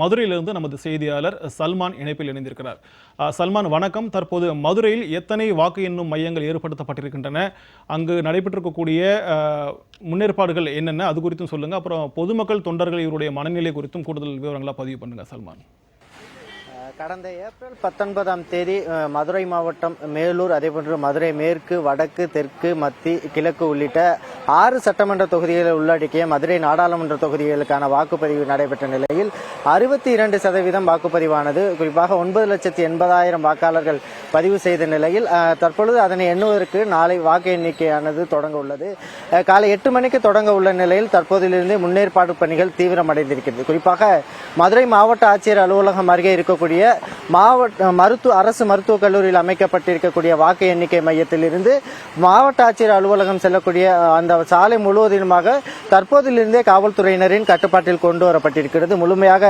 மதுரையிலிருந்து நமது செய்தியாளர் சல்மான் இணைப்பில் இணைந்திருக்கிறார். சல்மான் வணக்கம். தற்போது மதுரையில் எத்தனை வாக்கு எண்ணும் மையங்கள் ஏற்படுத்தப்பட்டிருக்கின்றன? அங்கு நடைபெற்றிருக்கக்கூடிய முன்னேற்பாடுகள் என்னென்ன? அது குறித்தும் சொல்லுங்க. அப்புறம் பொதுமக்கள் தொண்டர்கள் இவருடைய மனநிலை குறித்தும் கூடுதல் விவரங்களாக பதிவு பண்ணுங்க சல்மான். கடந்த ஏப்ரல் பத்தொன்பதாம் தேதி மதுரை மாவட்டம் மேலூர் அதேபோன்று மதுரை மேற்கு வடக்கு தெற்கு மத்தி கிழக்கு உள்ளிட்ட ஆறு சட்டமன்ற தொகுதிகளை உள்ளடக்கிய மதுரை நாடாளுமன்ற தொகுதிகளுக்கான வாக்குப்பதிவு நடைபெற்ற நிலையில் அறுபத்தி இரண்டு சதவீதம் வாக்குப்பதிவானது. குறிப்பாக ஒன்பது லட்சத்தி எண்பதாயிரம் வாக்காளர்கள் பதிவு செய்த நிலையில் தற்பொழுது அதனை எண்ணுவதற்கு நாளை வாக்கு எண்ணிக்கையானது தொடங்க உள்ளது. காலை எட்டு மணிக்கு தொடங்க உள்ள நிலையில் தற்போதிலிருந்தே முன்னேற்பாடு பணிகள் தீவிரமடைந்திருக்கிறது. குறிப்பாக மதுரை மாவட்ட ஆட்சியர் அலுவலகம் அருகே இருக்கக்கூடிய மாவட்ட மருத்துவ அரசு மருத்துவக் கல்லூரியில் அமைக்கப்பட்டிருக்கக்கூடிய வாக்கு எண்ணிக்கை மையத்திலிருந்து மாவட்ட ஆட்சியர் அலுவலகம் செல்லக்கூடிய அந்த சாலை முழுவதிலுமாக தற்போதிலிருந்தே காவல்துறையினரின் கட்டுப்பாட்டில் கொண்டு வரப்பட்டிருக்கிறது. முழுமையாக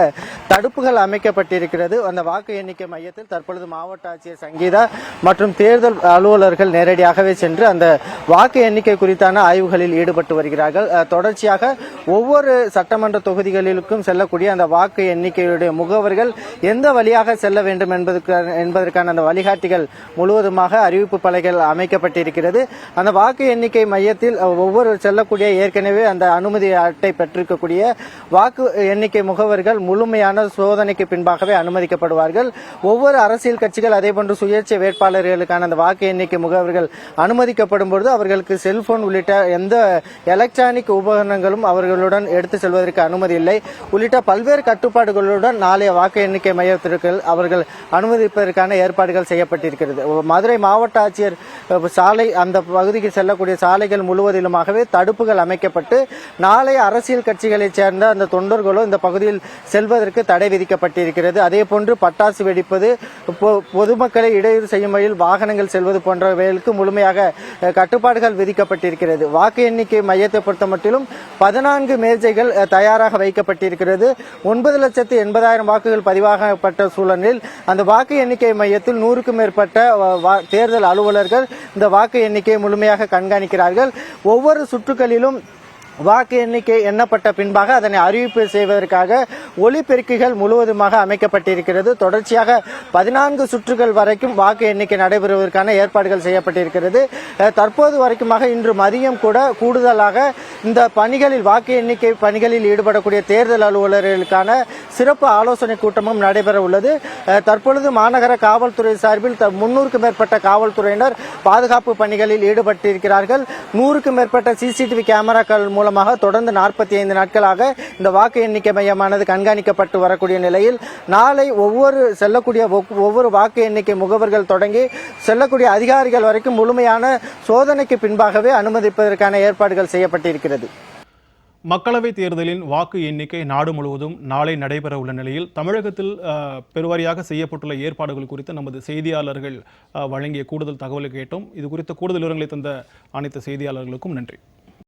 தடுப்புகள் அமைக்கப்பட்டிருக்கிறது. அந்த வாக்கு எண்ணிக்கை மையத்தில் தற்பொழுது மாவட்ட ஆட்சியர் சங்கீதா மற்றும் தேர்தல் அலுவலர்கள் நேரடியாகவே சென்று அந்த வாக்கு எண்ணிக்கை குறித்தான ஆய்வுகளில் ஈடுபட்டு வருகிறார்கள். தொடர்ச்சியாக ஒவ்வொரு சட்டமன்ற தொகுதிகளிலும் செல்லக்கூடிய அந்த வாக்கு எண்ணிக்கையுடைய முகவர்கள் எந்த வழியாக செல்ல வேண்டும் என்பதற்கான என்பதற்கான அந்த வழிகாட்டிகள் முழுவதுமாக அறிவிப்பு பலைகள் அமைக்கப்பட்டிருக்கிறது. அந்த வாக்கு எண்ணிக்கை மையத்தில் ஒவ்வொரு செல்லக்கூடிய ஏற்கனவே அந்த அனுமதி அட்டை பெற்றிருக்கக்கூடிய வாக்கு எண்ணிக்கை முகவர்கள் முழுமையான சோதனைக்கு பின்பாகவே அனுமதிக்கப்படுவார்கள். ஒவ்வொரு அரசியல் கட்சிகள் அதேபோன்று சுயேட்சை வேட்பாளர்களுக்கான அந்த வாக்கு எண்ணிக்கை முகவர்கள் அனுமதிக்கப்படும் பொழுது அவர்களுக்கு செல்போன் உள்ளிட்ட எந்த எலக்ட்ரானிக் உபகரணங்களும் அவர்களுடன் எடுத்து செல்வதற்கு அனுமதி இல்லை. உள்ளிட்ட பல்வேறு கட்டுப்பாடுகளுடன் நாளைய வாக்கு எண்ணிக்கை மையத்திற்கு அவர்கள் அனுமதிப்பதற்கான ஏற்பாடுகள் செய்யப்பட்டிருக்கிறது. மதுரை மாவட்ட ஆட்சியர் சாலை அந்த பகுதிக்கு செல்லக்கூடிய சாலைகள் முழுவதிலுமாகவே தடுப்புகள் அமைக்கப்பட்டு நாளை அரசியல் கட்சிகளைச் சேர்ந்த அந்த தொண்டர்களும் இந்த பகுதியில் செல்வதற்கு தடை விதிக்கப்பட்டிருக்கிறது. அதே போன்று பட்டாசு வெடிப்பது பொதுமக்களை இடையூறு செய்யும் வகையில் வாகனங்கள் செல்வது போன்றவைகளுக்கு முழுமையாக கட்டுப்பாடுகள் விதிக்கப்பட்டிருக்கிறது. வாக்கு எண்ணிக்கை மையத்தை பொறுத்த மட்டிலும் பதினான்கு மேஜைகள் தயாராக வைக்கப்பட்டிருக்கிறது. ஒன்பது லட்சத்து எண்பதாயிரம் வாக்குகள் பதிவாகப்பட்ட சூழலில் அந்த வாக்கு எண்ணிக்கை மையத்தில் நூறுக்கும் மேற்பட்ட வா- தேர்தல் அலுவலர்கள் இந்த வாக்கு எண்ணிக்கையை முழுமையாக கண்காணிக்கிறார்கள். ஒவ்வொரு சுற்றுகளிலும் வாக்கு எண்ணிக்கை எண்ணப்பட்ட பின்பாக அதனை அறிவிப்பு செய்வதற்காக ஒலிபெருக்கிகள் முழுவதுமாக அமைக்கப்பட்டிருக்கிறது. தொடர்ச்சியாக பதினான்கு சுற்றுகள் வரைக்கும் வாக்கு எண்ணிக்கை நடைபெறுவதற்கான ஏற்பாடுகள் செய்யப்பட்டிருக்கிறது. தற்போது வரைக்குமாக இன்று மதியம் கூட கூடுதலாக இந்த பணிகளில் வாக்கு எண்ணிக்கை பணிகளில் ஈடுபடக்கூடிய தேர்தல் அலுவலர்களுக்கான சிறப்பு ஆலோசனை கூட்டமும் நடைபெற உள்ளது. தற்பொழுது மாநகர காவல்துறை சார்பில் த- முன்னூறுக்கும் மேற்பட்ட காவல்துறையினர் பாதுகாப்பு பணிகளில் ஈடுபட்டிருக்கிறார்கள். நூறுக்கும் மேற்பட்ட சிசிடிவி கேமராக்கள் மூலமாக தொடர்ந்து நாற்பத்தி ஐந்து நாட்களாக இந்த வாக்கு எண்ணிக்கை மையமானது கண்காணிக்கப்பட்டு வரக்கூடிய நிலையில் நாளை ஒவ்வொரு செல்லக்கூடிய ஒவ்வொரு வாக்கு எண்ணிக்கை முகவர்கள் தொடங்கி செல்லக்கூடிய அதிகாரிகள் வரைக்கும் முழுமையான சோதனைக்கு பின்பாகவே அனுமதிப்பதற்கான ஏற்பாடுகள் செய்யப்பட்டிருக்கிறது. மக்களவைத் தேர்தலின் வாக்கு எண்ணிக்கை நாடு முழுவதும் நாளை நடைபெற உள்ள நிலையில் தமிழகத்தில் பெருவாரியாக செய்யப்பட்டுள்ள ஏற்பாடுகள் குறித்து நமது செய்தியாளர்கள் வழங்கிய கூடுதல் தகவலை கேட்டோம். இது குறித்த கூடுதல் விவரங்களை தந்த அனைத்து செய்தியாளர்களுக்கும் நன்றி.